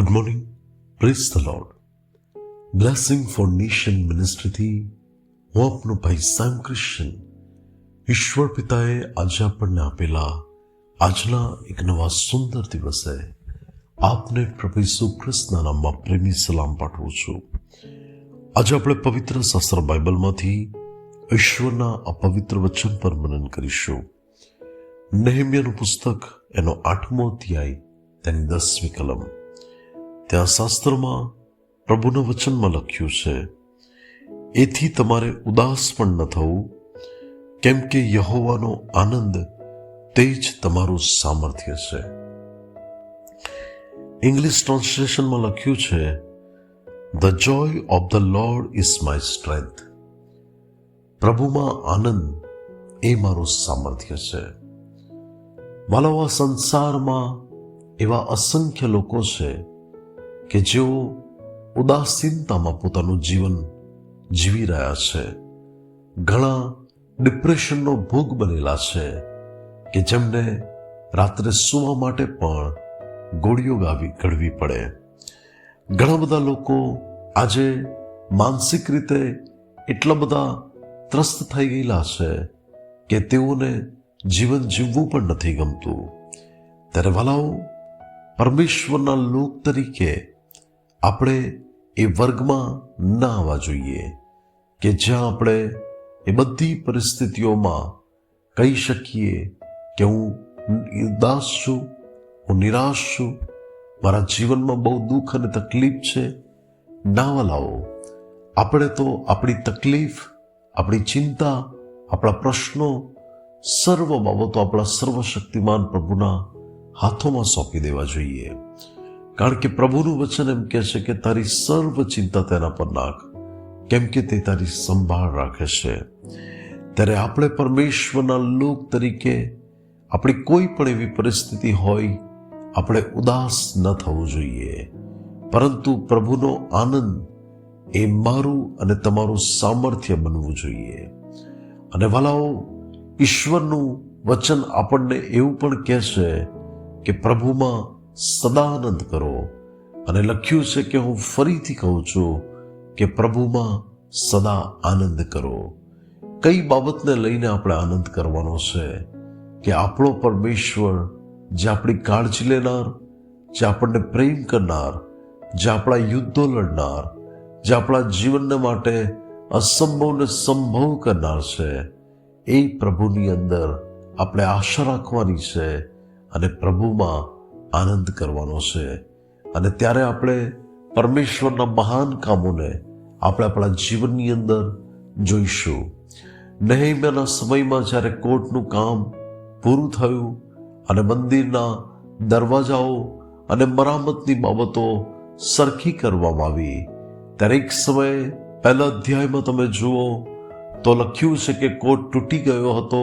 Good morning praise the Lord blessing for nation મિનિસ્ટ્રીથી હું આપનો ભાઈ સામ ક્રિશ્ચન ઈશ્વર પિતાએ આજે આપણને આપેલા આજના એક નવા સુંદર દિવસે આપને પ્રભુ ઈસુ ખ્રિસ્તના નામમાં પ્રેમી સલામ પાઠવું છું આજે આપણે પવિત્ર શાસ્ત્ર બાઇબલમાંથી ઈશ્વરના અપવિત્ર વચન પર મનન કરીશું નેહમ્યાનું પુસ્તક એનો આઠમો અધ્યાય તેની દસમી કલમ ત્યાં શાસ્ત્રમાં પ્રભુના વચનમાં લખ્યું છે, એથી તમારે ઉદાસ પણ ન થવું, કેમ કે યહોવાનો આનંદ તે જ તમારું સામર્થ્ય છે. ઇંગ્લિશ ટ્રાન્સલેશનમાં લખ્યું છે the joy of the Lord is my strength પ્રભુમાં આનંદ એ મારું સામર્થ્ય છે. માનવા સંસારમાં એવા અસંખ્ય લોકો છે કે જેઓ ઉદાસીનતામાં પોતાનું જીવન જીવી રહ્યા છે. ઘણા ડિપ્રેશનનો ભોગ બનેલા છે કે જેમને રાત્રે સૂવા માટે પણ ગોળીઓ ગાવી ગળવી પડે. ઘણા બધા લોકો આજે માનસિક રીતે એટલા બધા ત્રસ્ત થઈ ગયેલા છે કે તેઓને જીવન જીવવું પણ નથી ગમતું. ત્યારે વાલાઓ, પરમેશ્વરના લોક તરીકે આપણે એ વર્ગમાં ન આવવા જોઈએ કે જ્યાં આપણે એ બધી પરિસ્થિતિઓમાં કહી શકીએ કે હું ઉદાસ છું, હું નિરાશ છું, મારા જીવનમાં બહુ દુઃખ અને તકલીફ છે. નાવા લાવો. આપણે તો આપણી તકલીફ, આપણી ચિંતા, આપણા પ્રશ્નો સર્વ બાબતો આપણા સર્વશક્તિમાન પ્રભુના હાથોમાં સોંપી દેવા જોઈએ. કારણ કે પ્રભુનું વચન એમ કહે છે કે તારી સર્વ ચિંતા તેના પર નાખ. કેમ કે તે તારી સંભાળ રાખે છે. ત્યારે આપણે પરમેશ્વરના લોક તરીકે આપણી કોઈ પણ એવી પરિસ્થિતિ હોય, આપણે ઉદાસ ન થવું જોઈએ. પરંતુ પ્રભુનો આનંદ એ મારું અને તમારું સામર્થ્ય બનવું જોઈએ. અને વાલાઓ, ઈશ્વરનું વચન આપણને એવું પણ કહે છે કે પ્રભુમાં સદાનંદ કરો. અને લખ્યું છે કે હું ફરીથી કહું છું કે પ્રભુમાં સદા આનંદ કરો. કઈ બાબતને લઈને આપણે આનંદ કરવાનો છે? કે આપણો પરમેશ્વર જે આપણી કાળજી લેનાર, જે આપણને પ્રેમ કરનાર, જે આપણા યુદ્ધો લડનાર, જે આપણા જીવનને માટે અસંભવને સંભવ કરનાર છે, એ પ્રભુની અંદર આપણે આશા રાખવાની છે અને પ્રભુમાં આનંદ કરવાનો છે. અને ત્યારે આપણે પરમેશ્વરના મહાન કામોને આપણે આપણા જીવનની અંદર જોઈશું. નહેમ્યાના સમયમાં જ્યારે કોર્ટનું કામ પૂરું થયું અને મંદિરના દરવાજાઓ અને મરામતની બાબતો સરખી કરવામાં આવી, ત્યારે એક સમયે પહેલા અધ્યાયમાં તમે જુઓ તો લખ્યું છે કે કોટ તૂટી ગયો હતો,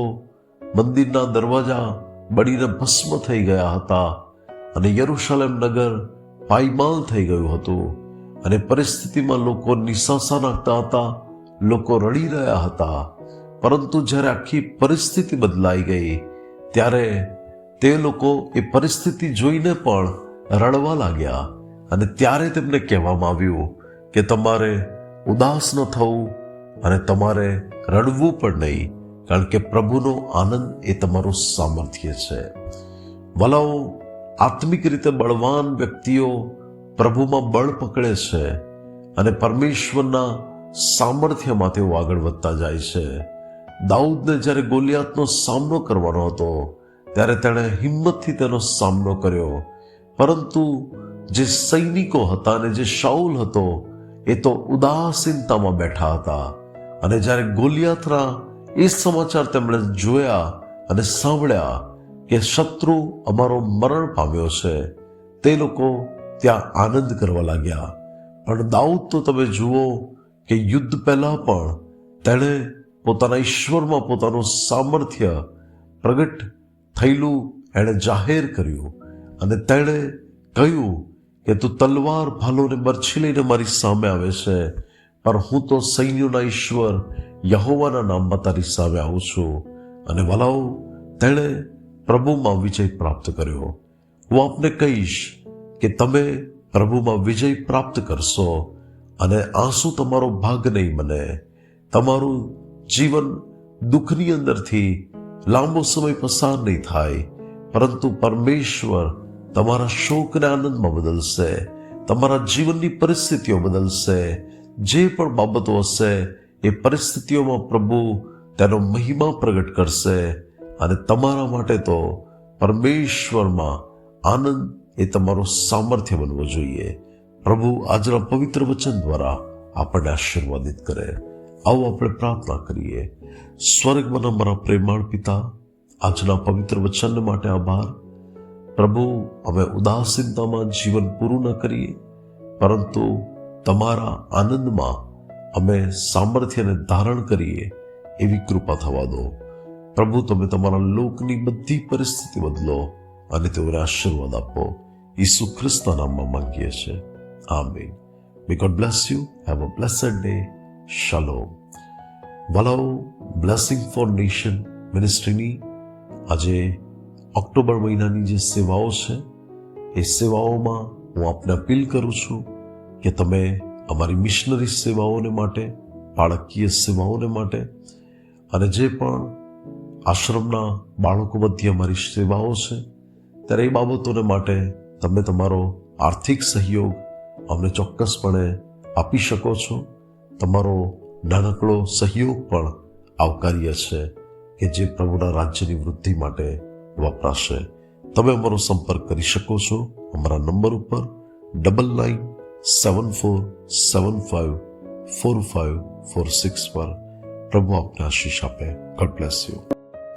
મંદિરના દરવાજા બળીને ભસ્મ થઈ ગયા હતા. અને યરુશલેમ નગર પાયમાલ થઈ ગયું હતું. અને પરિસ્થિતિમાં લોકો નિશાસા નાખતા હતા, લોકો રડી રહ્યા હતા. પરંતુ જ્યારે આખી પરિસ્થિતિ બદલાઈ ગઈ, ત્યારે તે લોકો એ પરિસ્થિતિ જોઈને પણ રડવા લાગ્યા. અને ત્યારે તેમને કહેવામાં આવ્યું કે તમારે ઉદાસ ન થવું અને તમારે રડવું પણ નહીં, કારણ કે પ્રભુનો આનંદ એ તમારું સામર્થ્ય છે. વલાઓ આત્મિક રીતે બળવાન વ્યક્તિઓ પ્રભુમાં બળ પકડે છે અને પરમેશ્વરના સામર્થ્યમાં તેઓ આગળ વધતા જાય છે. દાઉદને જ્યારે ગોલિયાતનો સામનો કરવાનો હતો, ત્યારે તેણે હિંમતથી તેનો સામનો કર્યો. પરંતુ જે સૈનિકો હતા અને જે શાઉલ હતો, એ તો ઉદાસીનતામાં બેઠા હતા. અને જ્યારે ગોલિયાતના એ સમાચાર તેમણે જોયા અને સાંભળ્યા કે શત્રુ અમારો મરણ પામ્યો છે. તે લોકો ત્યાં આનંદ કરવા લાગ્યા. પણ દાઉદ તો તમે જુઓ કે યુદ્ધ પહેલા પણ તેણે પોતાના ઈશ્વરમાં પોતાનું સામર્થ્ય પ્રગટ થયેલું એણે જાહેર કર્યું. અને તેણે કહ્યું કે તું તલવાર ભાલોને બરછી લઈને મારી સામે આવે છે. પણ હું તો સૈન્યોના ઈશ્વર યહોવાના નામમાં તારી સામે આવું છું. અને વલાઓ, તેણે પ્રભુમાં વિજય પ્રાપ્ત કર્યો. હું આપને કહીશ કે તમે પ્રભુમાં વિજય પ્રાપ્ત કરશો અને આંસુ તમારો ભાગ નહીં બને તમારું જીવન દુઃખની અંદરથી લાંબો સમય પસાર નહીં થાય, પરંતુ પરમેશ્વર તમારા શોકને આનંદમાં બદલશે, તમારા જીવનની પરિસ્થિતિઓ બદલશે. જે પણ બાબતો હશે એ પરિસ્થિતિઓમાં પ્રભુ તેનો મહિમા પ્રગટ કરશે. અને તમારા માટે તો પરમેશ્વરમાં આનંદ એ તમારું સામર્થ્ય બનવું જોઈએ. પ્રભુ આજના પવિત્ર વચન દ્વારા આપણને આશીર્વાદિત કરે. આવો આપણે પ્રાર્થના કરીએ. સ્વર્ગમાં અમારા પ્રેમાળ પિતા, આજના પવિત્ર વચન માટે આભાર. પ્રભુ, અમે ઉદાસીનતામાં જીવન પૂરું ન કરીએ, પરંતુ તમારા આનંદમાં અમે સામર્થ્યને ધારણ કરીએ એવી કૃપા થવા દો. પ્રભુ તમે તમારા લોકની બધી પરિસ્થિતિ બદલો અને તેઓને આશીર્વાદ આપો. ઈસુ ખ્રિસ્તના નામમાં માંગીએ છીએ. આમીન. May God bless you have a blessed day શાલોમ વલાઓ બ્લેસિંગ ફોર નેશન મિનિસ્ટ્રીની આજે ઓક્ટોબર મહિનાની જે સેવાઓ છે, એ સેવાઓમાં હું આપને અપીલ કરું છું કે તમે અમારી મિશનરી સેવાઓને માટે બાળકીય સેવાઓને માટે, અને જે પણ આશ્રમના બાળકો મધ્ય અમારી સેવાઓ છે. ત્યારે એ બાબતોને માટે તમે તમારો આર્થિક સહયોગ અમને ચોક્કસપણે આપી શકો છો. તમારો નાનકડો સહયોગ પણ આવકાર્ય છે કે જે પ્રભુના રાજ્યની વૃદ્ધિ માટે વપરાશે. તમે અમારો સંપર્ક કરી શકો છો અમારા નંબર ઉપર double nine seven four seven five four five four six પર. પ્રભુ આપને આશીષ આપે. God bless you